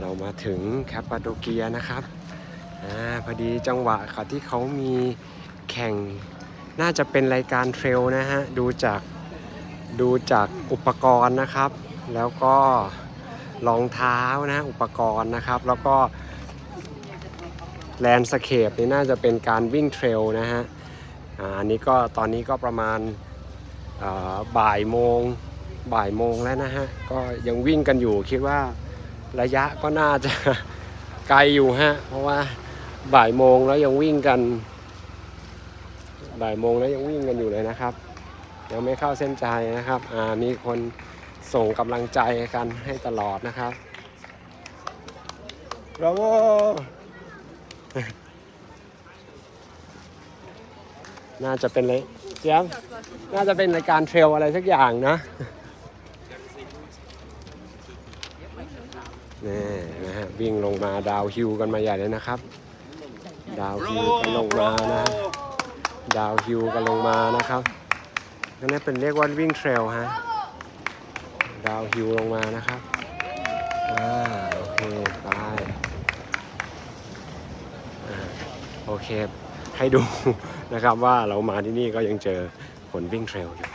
เรามาถึงแคปปาโดเกียนะครับอพอดีจังหวะค่ะที่เขามีแข่งน่าจะเป็นรายการเทรลนะฮะ ดูจากดูจากอุปกรณ์นะครับ แล้วก็รองเท้านะอุปกรณ์นะครับ แล้วก็แลนสเคปนี่น่าจะเป็นการวิ่งเทรลนะฮะอันนี้ก็ตอนนี้ก็ประมาณบ่ายโมงบ่ายโมงแล้วนะฮะ ก็ยังวิ่งกันอยู่คิดว่า ระยะก็น่าจะไกลอยู่ฮะ เพราะว่าบ่ายโมงแล้วยังวิ่งกัน บ่ายโมงแล้วยังวิ่งกันอยู่เลยนะครับ ยังไม่เข้าเส้นใจนะครับ อ่ามีคนส่งกำลังใจกันให้ตลอดนะครับบราโวน่าจะเป็นเลยเจียมน่าจะเป็นรายการเทรลอะไรสักอย่างนะ นี่นะฮะวิ่งลงมาดาวฮิวกันมาใหญ่เลยนะครับ ดาวฮิวกันลงมานะฮะดาวฮิวกันลงมานะครับนั่นเป็นเรียกว่าวิ่งเทรลฮะดาวฮิวลงมานะครับอ่าโอเคไปอ่าโอเคให้ดูนะครับว่าเรามาที่นี่ก็ยังเจอคนวิ่งเทรลอยู่